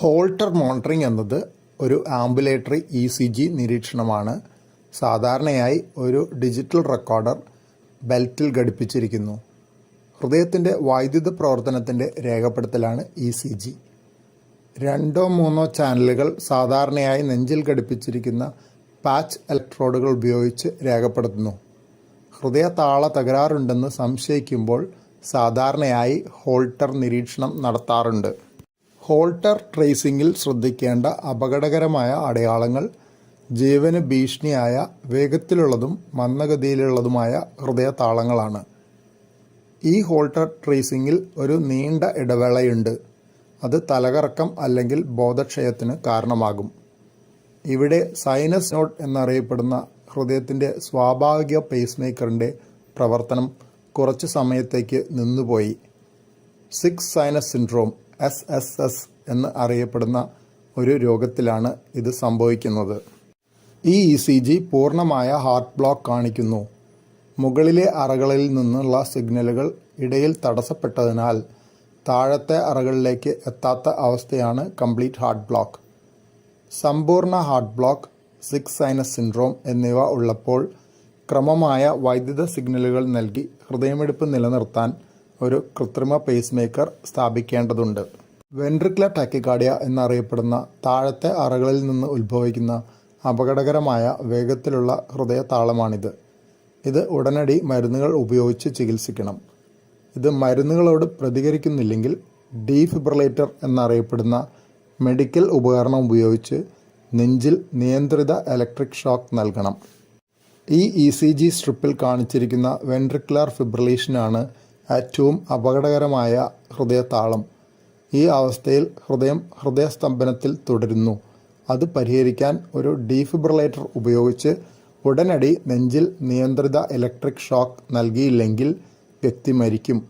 Halter monitoring എന്നത് ഒരു ambulatory E C G നിരീക്ഷണമാണ്. സാധാരണയായി ഒരു ഡിജിറ്റൽ റെക്കോർഡർ ബെൽറ്റിൽ ഘടിപ്പിച്ചിരിക്കുന്നു. ഹൃദയത്തിന്റെ വൈദ്യുത പ്രവർത്തനത്തിന്റെ രേഖപ്പെടുത്തലാണ് ഇ സി ജി. രണ്ടോ മൂന്നോ ചാനലുകൾ സാധാരണയായി നെഞ്ചിൽ ഘടിപ്പിച്ചിരിക്കുന്ന പാച്ച് ഇലക്ട്രോഡുകൾ ഉപയോഗിച്ച് രേഖപ്പെടുത്തുന്നു. ഹൃദയ താള തകരാറുണ്ടെന്ന് സംശയിക്കുമ്പോൾ സാധാരണയായി ഹോൾട്ടർ നിരീക്ഷണം നടത്താറുണ്ട്. ഹോൾട്ടർ ട്രേസിംഗിൽ ശ്രദ്ധിക്കേണ്ട അപകടകരമായ അടയാളങ്ങൾ ജീവന് ഭീഷണിയായ വേഗത്തിലുള്ളതും മന്ദഗതിയിലുള്ളതുമായ ഹൃദയതാളങ്ങളാണ്. ഈ ഹോൾട്ടർ ട്രേസിംഗിൽ ഒരു നീണ്ട ഇടവേളയുണ്ട്. അത് തലകറക്കം അല്ലെങ്കിൽ ബോധക്ഷയത്തിന് കാരണമാകും. ഇവിടെ സൈനസ് നോട്ട് എന്നറിയപ്പെടുന്ന ഹൃദയത്തിന്റെ സ്വാഭാവിക പേസ് മേക്കറിന്റെ പ്രവർത്തനം കുറച്ച് സമയത്തേക്ക് നിന്നുപോയി. Sick sinus syndrome S S S എന്ന് അറിയപ്പെടുന്ന ഒരു രോഗത്തിലാണ് ഇത് സംഭവിക്കുന്നത്. ഈ ഇ സി ജി പൂർണമായ ഹാർട്ട് ബ്ലോക്ക് കാണിക്കുന്നു. മുകളിലെ അറകളിൽ നിന്നുള്ള സിഗ്നലുകൾ ഇടയിൽ തടസ്സപ്പെട്ടതിനാൽ താഴത്തെ അറകളിലേക്ക് എത്താത്ത അവസ്ഥയാണ് കംപ്ലീറ്റ് ഹാർട്ട് ബ്ലോക്ക്. സമ്പൂർണ heart block sick sinus syndrome എന്നിവ ഉള്ളപ്പോൾ ക്രമമായ വൈദ്യുത സിഗ്നലുകൾ നൽകി ഹൃദയമിടിപ്പ് നിലനിർത്താൻ ഒരു കൃത്രിമ പേസ് മേക്കർ സ്ഥാപിക്കേണ്ടതുണ്ട്. വെൻട്രിക്കുലർ ടാക്കിക്കാർഡിയ എന്നറിയപ്പെടുന്ന താഴത്തെ അറകളിൽ നിന്ന് ഉത്ഭവിക്കുന്ന അപകടകരമായ വേഗത്തിലുള്ള ഹൃദയ താളമാണിത് ഇത് ഉടനടി മരുന്നുകൾ ഉപയോഗിച്ച് ചികിത്സിക്കണം. ഇത് മരുന്നുകളോട് പ്രതികരിക്കുന്നില്ലെങ്കിൽ ഡീഫിബ്രിലേറ്റർ എന്നറിയപ്പെടുന്ന മെഡിക്കൽ ഉപകരണം ഉപയോഗിച്ച് നെഞ്ചിൽ നിയന്ത്രിത ഇലക്ട്രിക് ഷോക്ക് നൽകണം. ഈ ഇ സി ജി സ്ട്രിപ്പിൽ കാണിച്ചിരിക്കുന്ന വെൻട്രിക്കുലർ ഫിബ്രിലേഷനാണ് ഏറ്റവും അപകടകരമായ ഹൃദയതാളം ഈ അവസ്ഥയിൽ ഹൃദയം ഹൃദയസ്തംഭനത്തിൽ തുടരുന്നു. അത് പരിഹരിക്കാൻ ഒരു ഡീഫിബ്രിലേറ്റർ ഉപയോഗിച്ച് ഉടനടി നെഞ്ചിൽ നിയന്ത്രിത ഇലക്ട്രിക് ഷോക്ക് നൽകിയില്ലെങ്കിൽ വ്യക്തി മരിക്കും.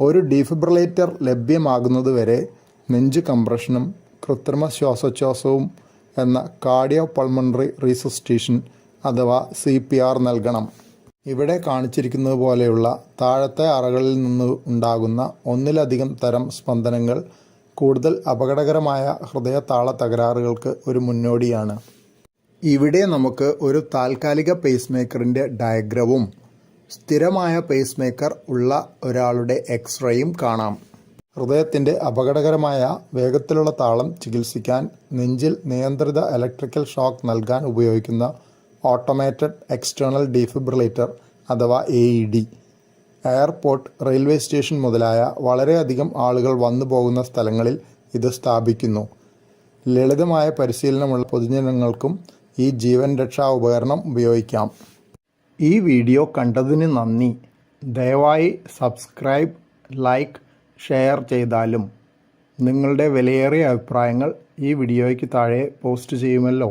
ഒരു ഡീഫിബ്രിലേറ്റർ ലഭ്യമാകുന്നതുവരെ നെഞ്ച് കംപ്രഷനും കൃത്രിമ ശ്വാസോച്ഛ്വാസവും എന്ന കാർഡിയോ പൾമണറി റീസസ്റ്റേഷൻ അഥവാ സി നൽകണം. ഇവിടെ കാണിച്ചിരിക്കുന്നത് പോലെയുള്ള താഴത്തെ അറകളിൽ നിന്ന് ഉണ്ടാകുന്ന ഒന്നിലധികം തരം സ്പന്ദനങ്ങൾ കൂടുതൽ അപകടകരമായ ഹൃദയതാള തകരാറുകൾക്ക് ഒരു മുന്നോടിയാണ്. ഇവിടെ നമുക്ക് ഒരു താൽക്കാലിക പേസ് മേക്കറിന്റെ ഡയഗ്രവും സ്ഥിരമായ പേസ് മേക്കർ ഉള്ള ഒരാളുടെ എക്സ്റേയും കാണാം. ഹൃദയത്തിന്റെ അപകടകരമായ വേഗത്തിലുള്ള താളം ചികിത്സിക്കാൻ നെഞ്ചിൽ നിയന്ത്രിത ഇലക്ട്രിക്കൽ ഷോക്ക് നൽകാൻ ഉപയോഗിക്കുന്ന ഓട്ടോമേറ്റഡ് എക്സ്റ്റേണൽ ഡീഫിബ്രിലേറ്റർ അഥവാ A E D airport railway station മുതലായ വളരെയധികം ആളുകൾ വന്നു പോകുന്ന സ്ഥലങ്ങളിൽ ഇത് സ്ഥാപിക്കുന്നു. ലളിതമായ പരിശീലനമുള്ള പൊതുജനങ്ങൾക്കും ഈ ജീവൻ രക്ഷാ ഉപകരണം ഉപയോഗിക്കാം. ഈ വീഡിയോ കണ്ടതിന് നന്ദി. ദയവായി സബ്സ്ക്രൈബ് ലൈക്ക് ഷെയർ ചെയ്താലും നിങ്ങളുടെ വിലയേറിയ അഭിപ്രായങ്ങൾ ഈ വീഡിയോയ്ക്ക് താഴെ പോസ്റ്റ് ചെയ്യുമല്ലോ.